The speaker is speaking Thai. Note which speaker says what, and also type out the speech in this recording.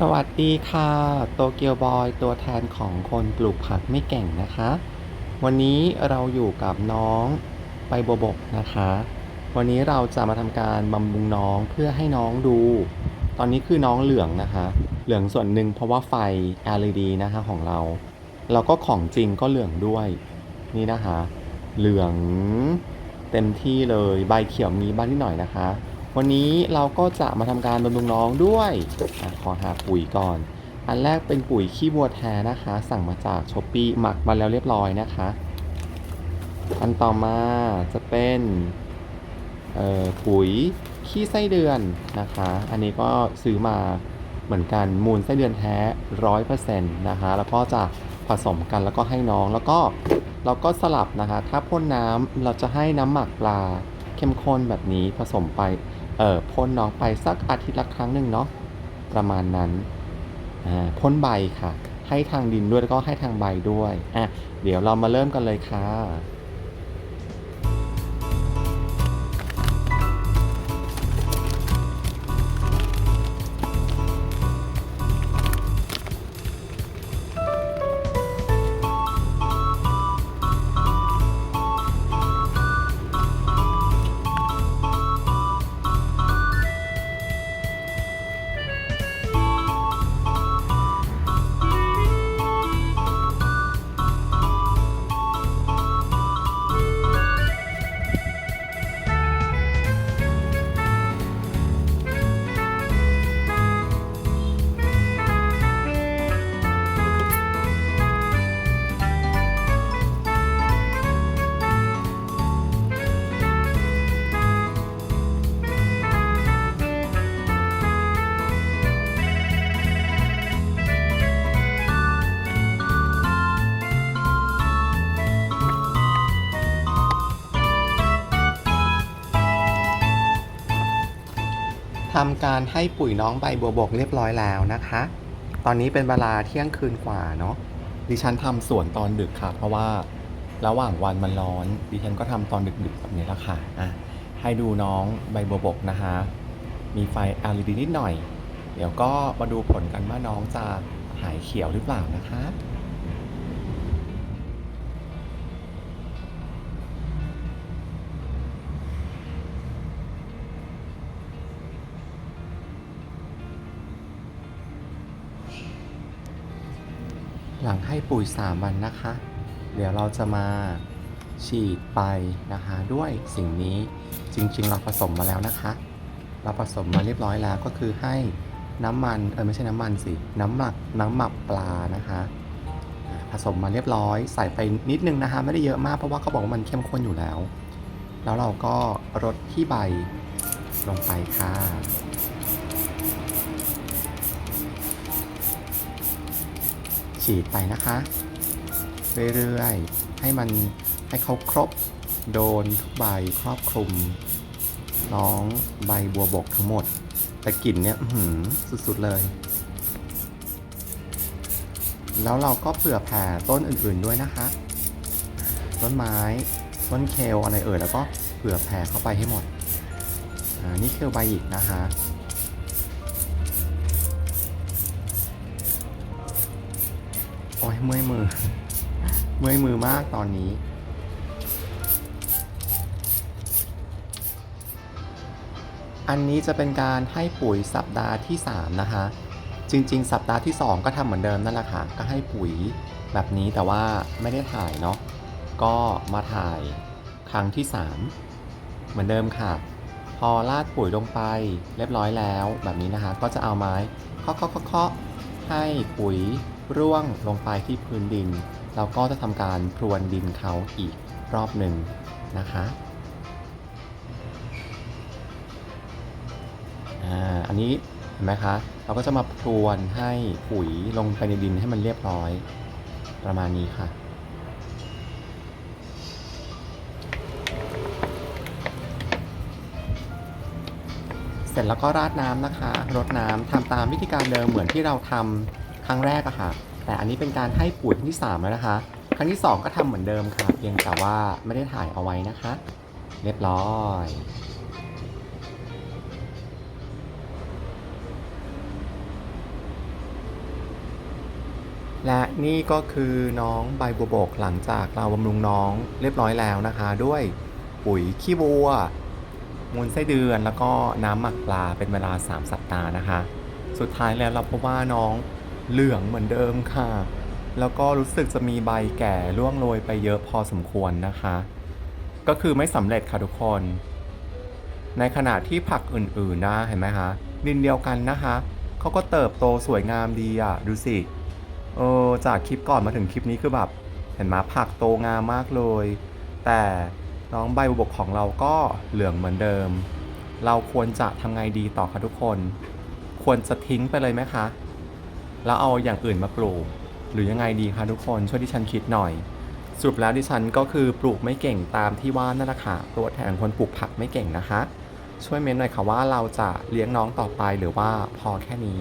Speaker 1: สวัสดีค่ะโตเกียวบอยตัวแทนของคนปลูกผักไม่เก่งนะคะ วันนี้เราอยู่กับน้องใบบวบกนะคะ วันนี้เราจะมาทำการบำรุงน้องเพื่อให้น้องดู ตอนนี้คือน้องเหลืองนะคะ เหลืองส่วนหนึ่งเพราะว่าไฟ LED นะคะของเรา แล้วก็ของจริงก็เหลืองด้วยนี่นะคะ เหลืองเต็มที่เลยใบเขียวมีบ้างนิดหน่อยนะคะ วันนี้เราก็จะมาทำการบำรุงน้องด้วยอะขอหาปุ๋ยก่อน อันแรกเป็นปุ๋ยขี้วัวแท้นะคะ สั่งมาจากช้อปปีหมักมาแล้วเรียบร้อยนะคะ อันต่อมาจะเป็นปุ๋ยขี้ไส้เดือนนะคะ อันนี้ก็ซื้อมาเหมือนกันมูลไส้เดือนแท้ร้อยเปอร์เซ็นต์นะคะ แล้วก็จะผสมกันแล้วก็ให้น้องแล้วก็เราก็สลับนะคะ ถ้าพ่นน้ำเราจะให้น้ำหมักปลาเข้มข้นแบบนี้ผสมไป เอ่อพ่นน้องไปสักอาทิตย์ละครั้งหนึ่งเนาะประมาณนั้นอ่าพ่นใบค่ะ ให้ทางดินด้วยแล้วก็ให้ทางใบด้วยอะเดี๋ยวเรามาเริ่มกันเลยค่ะ ทำการให้ปุ๋ยน้องใบบัวบกเรียบร้อยแล้วนะคะ ตอนนี้เป็นเวลาเที่ยงคืนกว่าเนาะ ดิฉันทำสวนตอนดึกค่ะ เพราะว่าระหว่างวันมันร้อน ดิฉันก็ทำตอนดึกๆแบบนี้ละค่ะอะ ให้ดูน้องใบบัวบกนะคะ มีไฟ LED นิดหน่อย เดี๋ยวก็มาดูผลกันว่าน้องจะหายเขียวหรือเปล่านะคะ หลังให้ปุ๋ย 3 วันนะคะ เดี๋ยวเราจะมาฉีดไปนะคะด้วยสิ่งนี้จริง ๆ เราผสมมาแล้วนะคะ เราผสมมาเรียบร้อยแล้วก็คือให้น้ำมันเออไม่ใช่น้ำมันสิ น้ำหมักน้ำหมักปลานะคะผสมมาเรียบร้อยใส่ไปนิดนึงนะคะ ไม่ได้เยอะมากเพราะว่าเขาบอกว่ามันเข้มข้นอยู่แล้ว แล้วเราก็รดที่ใบลงไปค่ะ ฉีดไปนะคะ เรื่อยๆ ให้มันให้เขาครบโดนทุกใบครอบคลุม น้องใบบัวบกทั้งหมด แต่กลิ่นเนี่ยหือสุดๆเลย แล้วเราก็เผื่อแผ่ต้นอื่นๆด้วยนะคะ ต้นไม้ ต้นเคลอะไรเอ่ยแล้วก็เผื่อแผ่เข้าไปให้หมด อ่า นี่เคลใบอีกนะคะ โอ้ยเมื่อยมือ เมื่อยมือมากตอนนี้ อันนี้จะเป็นการให้ปุ๋ยสัปดาห์ที่ 3 นะคะ จริง ๆ สัปดาห์ที่ 2 ก็ทำเหมือนเดิมนั่นแหละค่ะ ก็ให้ปุ๋ยแบบนี้แต่ว่าไม่ได้ถ่ายเนาะ ก็มาถ่ายครั้งที่ 3 เหมือนเดิมค่ะ พอราดปุ๋ยลงไปเรียบร้อยแล้วแบบนี้นะคะ ก็จะเอาไม้เคาะเคาะเคาะเคาะให้ปุ๋ย ร่วงลงไปที่พื้นดิน เราก็จะทำการพรวนดินเขาอีกรอบหนึ่งนะคะอ่าอันนี้เห็นไหมคะ เราก็จะมาพรวนให้ปุ๋ยลงไปในดินให้มันเรียบร้อยประมาณนี้ค่ะเสร็จแล้วก็ราดน้ำนะคะ รดน้ำทำตามวิธีการเดิมเหมือนที่เราทำ ครั้งแรกอะค่ะ แต่อันนี้เป็นการให้ปุ๋ยครั้งที่3แล้วนะคะ ครั้งที่ 2 ก็ทำเหมือนเดิมค่ะ เพียงแต่ว่าไม่ได้ถ่ายเอาไว้นะคะ เรียบร้อยและนี่ก็คือน้องใบบัวบกหลังจากเราบำรุงน้องเรียบร้อยแล้วนะคะ ด้วยปุ๋ยขี้วัว มูลไส้เดือนแล้วก็น้ำหมักปลาเป็นเวลา 3 สัปดาห์นะคะ สุดท้ายแล้วเราพบว่าน้อง เหลืองเหมือนเดิมค่ะ แล้วก็รู้สึกจะมีใบแก่ร่วงโรยไปเยอะพอสมควรนะคะ ก็คือไม่สำเร็จค่ะทุกคน ในขณะที่ผักอื่นๆนะเห็นไหมคะดินเดียวกันนะคะเขาก็เติบโตสวยงามดีอะดูสิเออจากคลิปก่อนมาถึงคลิปนี้คือแบบเห็นไหมผักโตงามมากเลย แต่น้องใบบุบกของเราก็เหลืองเหมือนเดิม เราควรจะทำไงดีต่อคะทุกคน ควรจะทิ้งไปเลยไหมคะ แล้วเอาอย่างอื่นมาปลูก หรือยังไงดีคะทุกคนช่วยดิฉันคิดหน่อย สรุปแล้วดิฉันก็คือปลูกไม่เก่งตามที่ว่านั่นแหละค่ะตัวแทนคนปลูกผักไม่เก่งนะคะ ช่วยเม้นหน่อยค่ะว่าเราจะเลี้ยงน้องต่อไปหรือว่าพอแค่นี้